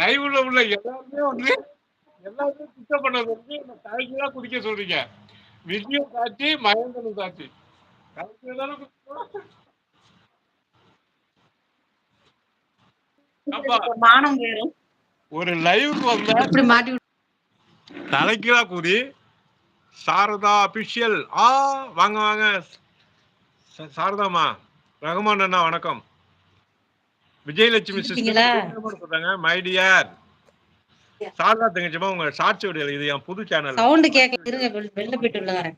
லைவ்ல உள்ள எல்லாருமே வந்து எல்லாருமே குற்றம் பண்ணது வந்து என்ன தலைகீழா குதிக்க சொல்றீங்க. விஜயும் சாட்சி, மகேந்திரனும் சாட்சி. தலைகீழா தானே. ஒரு லைவ்க்கு வந்தா தலைகீழா குதி. சாரதா அபிஷியல். ஆ வாங்க வாங்க. ச சாரதாம்மா. ரகுமான் அண்ணா வணக்கம். விஜயலட்சுமி சொல்றாங்க. My dear. சாரதா தங்கச்சிமா உங்க ஷார்ட்ஸ் வீடியோ இது என் புது சேனல். சவுண்ட் கேட்கல. இருங்க வெள்- வெளில போயிட்டு உள்ள வரேன்.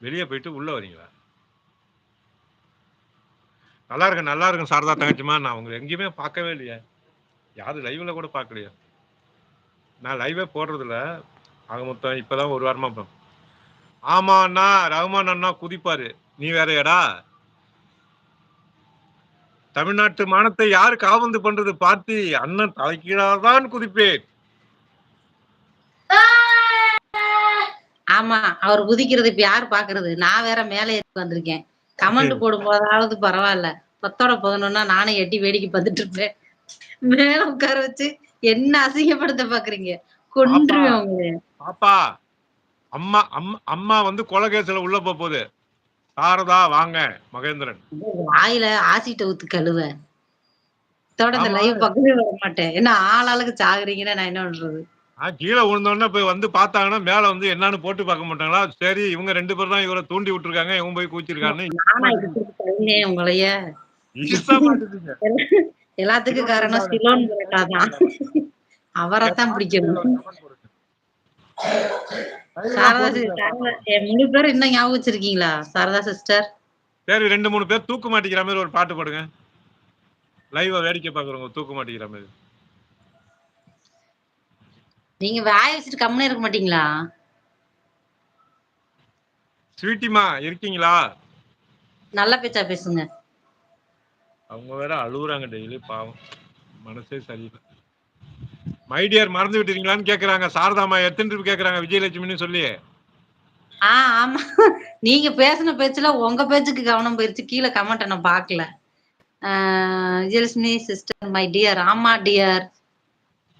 வெளிய போயிட்டு உள்ள வரீங்களா? நல்லா இருக்கு நல்லா இருக்கும் சாரதா தங்கச்சிமா நான் உங்களை எங்கேயுமே பார்க்கவே இல்லையே. யாரும் லைவ்ல கூட பார்க்கலையே. நான் லைவே போடுறது இல்ல ஆக மொத்தம் இப்பதான் ஒரு வாரமா ஆமா அண்ணா ரகுமான் அண்ணா குதிப்பாரு. நீ வேறயாடா தமிழ்நாட்டு மானத்தை யாரு காவந்து பண்றது பார்த்து அண்ணன் தலைக்கீழாதான் குதிப்பேன். ஆமா அவர் குதிக்கிறது இப்ப யாரு பாக்குறது? நான் வேற மேலே ஏறி வந்திருக்கேன் கமெண்ட் போடும் போதாவது பரவாயில்ல. பத்தோட பதினொன்னா நானும் எட்டி வேடிக்கை பார்த்துட்டு இருப்பேன். மேல உட்கார வச்சு என்ன அசிங்கப்படுத்த பாக்குறீங்க? கொன்றுவேன் உங்களை. பாப்பா அம்மா அம்மா அம்மா வந்து கொலகேசில உள்ள போக போகுது. சாரதா வாங்க மகேந்திரன். வாயில ஆசிட்ட ஊத்து கழுவ. தொடர்ந்து. லைவ் பக்கமே வர மாட்டேன். என்ன ஆளாளுக்கு சாகுறீங்கன்னா நான் என்ன பண்றது? கீழே விழுந்தோடனே போய் வந்து பார்த்தாங்கன்னா மேல வந்து என்னன்னு போட்டு பார்க்க மாட்டாங்களா? சரி இவங்க ரெண்டு பேரும் தான் இவரை தூண்டி விட்டுருக்காங்க இவன் போய் தள்ளினேன் உங்களைய. எல்லாத்துக்கும் காரணம் சிலோன் தான் அவரைத்தான் பிடிக்கணும். சாரதா சி- சாரதா என் முழு பேரும் இன்னும் ஞாபகம் வச்சிருக்கீங்களா? சாரதா சிஸ்டர் சரி ரெண்டு மூணு பேர் தூக்கு மாட்டிக்கிற மாதிரி ஒரு பாட்டு போடுங்க. லைவா வேடிக்கை பாக்குறவங்க தூக்கு மாட்டிக்கிற மாதிரி. நீங்க வாய வச்சுட்டு கம்முனே இருக்க மாட்டீங்களா? ஸ்வீட்டிமா இருக்கீங்களா? நல்ல பேச்சா பேசுங்க. அவங்க வேற அழுகுறாங்க டெய்லி பாவம். மனசே சரியில்லை. மைடியர் மறந்து விட்டுறீங்களான்னு கேக்குறாங்க. சாரதாமா எத்தனை ட்ரிப் கேக்குறாங்க விஜயலட்சுமின்னு சொல்லி? ஆ ஆமா. நீங்க பேசின பேச்சுல உங்க பேச்சுக்கு கவனம் போயிருச்சு. கீழே கமெண்ட் நான் பாக்கல விஜயலட்சுமி சிஸ்டர் மை டியர் ஆமா டியர்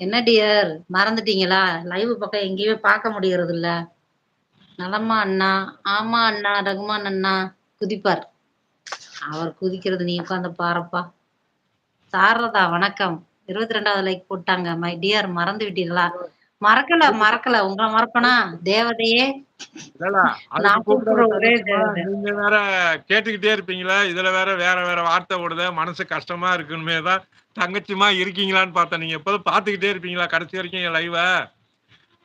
என்ன டியர் மறந்துட்டீங்களா? லைவ் பக்கம் எங்கேயுமே பார்க்க முடியறது இல்ல நலமா அண்ணா. ஆமா அண்ணா. ரகுமான் அண்ணா. குதிப்பார். அவர் குதிக்கிறது நீ உட்காந்து பாருப்பா. சாரதா வணக்கம். இருபத்தி ரெண்டாவது லைக் போட்டாங்க. மை டியர் மறந்து விட்டீர்களா? மறக்கல மறக்கல. உங்களை மறப்பனா? தேவதையே. நீங்க வேற கேட்டுக்கிட்டே இருப்பீங்களா இதுல வேற வேற வேற வார்த்தை ஓடுத. மனசு கஷ்டமா இருக்குன்னு தான் தங்கச்சிமா இருக்கீங்களான்னு பார்த்தேன். நீங்க எப்போதும் பாத்துக்கிட்டே இருப்பீங்களா? கடைசி வரைக்கும் என் லைவ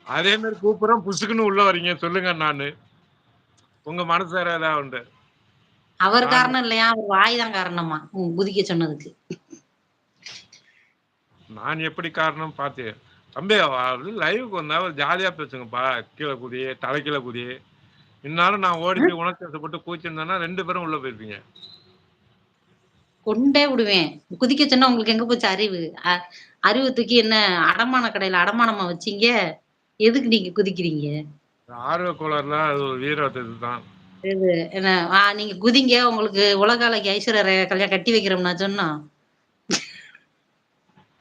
அதே மாதிரி கூப்பிடுறோம். புசுக்குன்னு உள்ள வரீங்க. சொல்லுங்க நானு. உங்க மனசு வேற ஏதாவது உண்டு. அவர் காரணம் இல்லையா? அவர் வாய் தான் காரணமா. குதிக்க சொன்னதுக்கு. நான் எப்படி காரணம் பார்த்து தம்பி லைவுக்கு வந்தா ஜாலியா பேசுங்கப்பா. கீழே குதி தலைக்கீழே குதி. இன்னாலும் நான் ஓடி போய் உணர்ச்சி போட்டு கூச்சிருந்தேன்னா ரெண்டு பேரும் உள்ள போயிருப்பீங்க. கொண்டே விடுவேன். குதிக்க சொன்னா உங்களுக்கு எங்க போச்சு அறிவு? அறிவு தூக்கி என்ன அடமான கடையில அடமானமா வச்சீங்க? எதுக்கு நீங்க குதிக்கிறீங்க? ஆர்வ கோளாறுல அது ஒரு வீரத்தை இதுதான். இது என்ன நீங்க குதிங்க உங்களுக்கு உலக அழகி ஐஸ்வர்யா கல்யாணம் கட்டி வைக்கிறோம் நான் சொன்னோம்.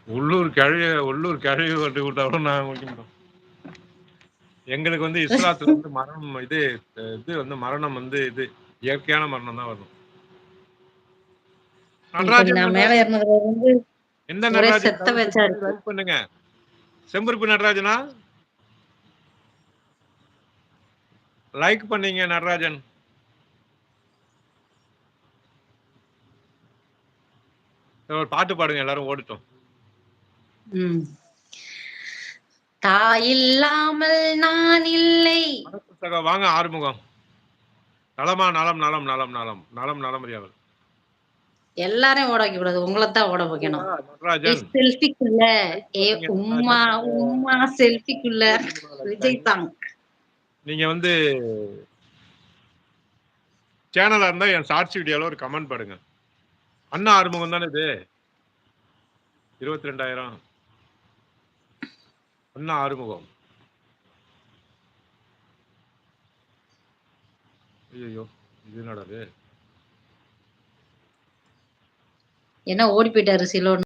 உள்ளூர் கழுவி உள்ளூர் கழுவி கொண்டு விட்டாலும் நான் முடிக்கணும் எங்களுக்கு வந்து இஸ்லாத்துல வந்து மரணம் இது இது வந்து மரணம் வந்து இது இயற்கையான மரணம் தான் வரும். எந்த நடராஜன் பண்ணுங்க. செம்பருப்பு நடராஜனா? லைக் பண்ணீங்க நடராஜன். பாட்டு பாடுங்க எல்லாரும் ஓடிட்டோம். தாயில்லாமல் நான் இல்லை வாங்க ஆறுமுகம். நலமா நலம் நலம் நலம் நலம். நலம் நலமறியாமல் எல்லாரையும் ஓட வைக்க கூடாது உங்களை தான் ஓட வைக்கணும் செல்ஃபிக்குள்ள. ஏ உம்மா உம்மா செல்ஃபிக்குள்ள. விஜய் சாங் நீங்க வந்து சேனலா இருந்தா என் ஷார்ட்ஸ் வீடியோல ஒரு கமெண்ட் பாடுங்க. அண்ணா ஆறுமுகம் தானே இது? இருபத்தி ரெண்டாயிரம். அண்ணா ஆறுமுகம். ஐயோ இது என்னடாது என்ன ஓடி போயிட்டாரு சிலோன்?